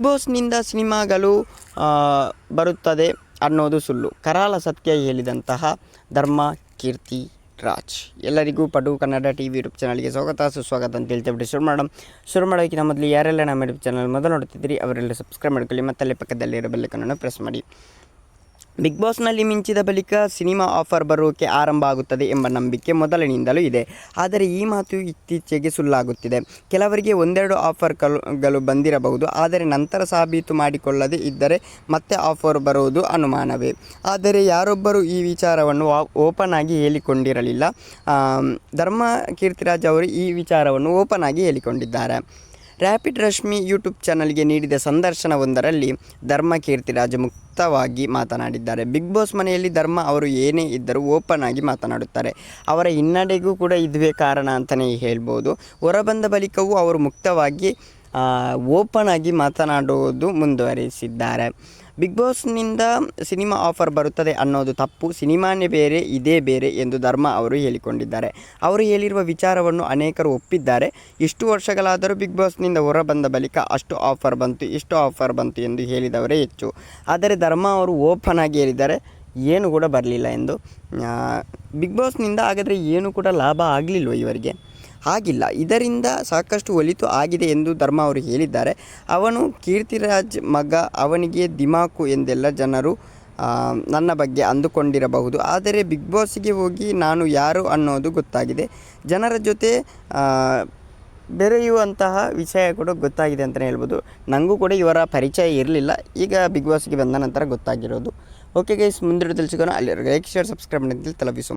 Big ಬಾಸ್ನಿಂದ ಸಿನಿಮಾಗಳು ಬರುತ್ತದೆ ಅನ್ನೋದು ಸುಳ್ಳು. ಕರಾಳ ಸತ್ಯ ಹೇಳಿದಂತಹ ಧರ್ಮ, ಕೀರ್ತಿ, ರಾಜ್. ಎಲ್ಲರಿಗೂ ಪಡು ಕನ್ನಡ ಟಿ ವಿ ಯೂಟ್ಯೂಬ್ ಚಾನಲ್ಗೆ ಸ್ವಾಗತ, ಸುಸ್ವಾಗತ ಅಂತ ಹೇಳ್ತೇವೆ ಶುರು ಮಾಡೋಣ. ಶುರು ಮಾಡೋಕ್ಕಿಂತ ಮೊದಲು ಯಾರೆಲ್ಲ ನಮ್ಮ ಯೂಟ್ಯೂಬ್ ಚಾನಲ್ ಮೊದಲು ನೋಡ್ತಿದ್ದೀರಿ, ಅವರೆಲ್ಲ ಸಬ್ಸ್ಕ್ರೈಬ್ ಮಾಡ್ಕೊಳ್ಳಿ ಮತ್ತಲ್ಲೇ ಪಕ್ಕದಲ್ಲಿರೋ ಬೆಲ್ಲಕನ್ನು ಪ್ರೆಸ್ ಮಾಡಿ. ಬಿಗ್ ಬಾಸ್ನಲ್ಲಿ ಮಿಂಚಿದ ಬಳಿಕ ಸಿನಿಮಾ ಆಫರ್ ಬರೋಕೆ ಆರಂಭ ಆಗುತ್ತದೆ ಎಂಬ ನಂಬಿಕೆ ಮೊದಲಿನಿಂದಲೂ ಇದೆ. ಆದರೆ ಈ ಮಾತು ಇತ್ತೀಚೆಗೆ ಸುಳ್ಳಾಗುತ್ತಿದೆ. ಕೆಲವರಿಗೆ ಒಂದೆರಡು ಆಫರ್ಗಳು ಬಂದಿರಬಹುದು. ಆದರೆ ನಂತರ ಸಾಬೀತು ಮಾಡಿಕೊಳ್ಳದೆ ಇದ್ದರೆ ಮತ್ತೆ ಆಫರ್ ಬರುವುದು ಅನುಮಾನವೇ? ಆದರೆ ಯಾರೊಬ್ಬರು ಈ ವಿಚಾರವನ್ನು ಓಪನ್ ಆಗಿ ಹೇಳಿಕೊಂಡಿರಲಿಲ್ಲ. ಧರ್ಮ ಕೀರ್ತಿರಾಜ್ ಅವರು ಈ ವಿಚಾರವನ್ನು ಓಪನ್ ಆಗಿ ಹೇಳಿಕೊಂಡಿದ್ದಾರೆ. ರ್ಯಾಪಿಡ್ ರಶ್ಮಿ ಯೂಟ್ಯೂಬ್ ಚಾನಲ್ಗೆ ನೀಡಿದ ಸಂದರ್ಶನವೊಂದರಲ್ಲಿ ಧರ್ಮ ಕೀರ್ತಿರಾಜ್ ಮುಕ್ತವಾಗಿ ಮಾತನಾಡಿದ್ದಾರೆ. ಬಿಗ್ ಬಾಸ್ ಮನೆಯಲ್ಲಿ ಧರ್ಮ ಅವರು ಏನೇ ಇದ್ದರೂ ಓಪನ್ ಆಗಿ ಮಾತನಾಡುತ್ತಾರೆ. ಅವರ ಹಿನ್ನಡೆಗೂ ಕೂಡ ಇದುವೇ ಕಾರಣ ಅಂತಲೇ ಹೇಳ್ಬೋದು. ಹೊರಬಂದ ಬಳಿಕವೂ ಅವರು ಮುಕ್ತವಾಗಿ ಓಪನ್ ಆಗಿ ಮಾತನಾಡುವುದು ಮುಂದುವರಿಸಿದ್ದಾರೆ. ಬಿಗ್ ಬಾಸ್ನಿಂದ ಸಿನಿಮಾ ಆಫರ್ ಬರುತ್ತದೆ ಅನ್ನೋದು ತಪ್ಪು. ಸಿನಿಮಾನೇ ಬೇರೆ, ಇದೇ ಬೇರೆ ಎಂದು ಧರ್ಮ ಅವರು ಹೇಳಿಕೊಂಡಿದ್ದಾರೆ. ಅವರು ಹೇಳಿರುವ ವಿಚಾರವನ್ನು ಅನೇಕರು ಒಪ್ಪಿದ್ದಾರೆ. ಇಷ್ಟು ವರ್ಷಗಳಾದರೂ ಬಿಗ್ ಬಾಸ್ನಿಂದ ಹೊರಬಂದ ಬಳಿಕ ಅಷ್ಟು ಆಫರ್ ಬಂತು, ಇಷ್ಟು ಆಫರ್ ಬಂತು ಎಂದು ಹೇಳಿದವರೇ ಹೆಚ್ಚು. ಆದರೆ ಧರ್ಮ ಅವರು ಓಪನ್ ಆಗಿ ಹೇಳಿದ್ದಾರೆ, ಏನು ಕೂಡ ಬರಲಿಲ್ಲ ಎಂದು. ಬಿಗ್ ಬಾಸ್ನಿಂದ ಹಾಗಾದರೆ ಏನು ಕೂಡ ಲಾಭ ಆಗಲಿಲ್ವ ಇವರಿಗೆ? ಆಗಿಲ್ಲ ಇದರಿಂದ ಸಾಕಷ್ಟು ಒಲಿತು ಆಗಿದೆ ಎಂದು ಧರ್ಮ ಅವರು ಹೇಳಿದ್ದಾರೆ. ಅವನು ಕೀರ್ತಿರಾಜ್ ಮಗ, ಅವನಿಗೆ ದಿಮಾಕು ಎಂದೆಲ್ಲ ಜನರು ನನ್ನ ಬಗ್ಗೆ ಅಂದುಕೊಂಡಿರಬಹುದು. ಆದರೆ ಬಿಗ್ ಬಾಸ್ಗೆ ಹೋಗಿ ನಾನು ಯಾರು ಅನ್ನೋದು ಗೊತ್ತಾಗಿದೆ. ಜನರ ಜೊತೆ ಬೆರೆಯುವಂತಹ ವಿಷಯ ಕೂಡ ಗೊತ್ತಾಗಿದೆ ಅಂತಲೇ ಹೇಳ್ಬೋದು. ನನಗೂ ಕೂಡ ಇವರ ಪರಿಚಯ ಇರಲಿಲ್ಲ. ಈಗ ಬಿಗ್ ಬಾಸ್ಗೆ ಬಂದ ನಂತರ ಗೊತ್ತಾಗಿರೋದು. ಓಕೆ ಗೈಸ್ ಮುಂದಿನ ತಿಳಿಸಿಕೊಂಡು ಅಲ್ಲಿ ಲೈಕ್ ಶೇರ್ ಸಬ್ಸ್ಕ್ರೈಬ್ ತಲುಪಿಸು.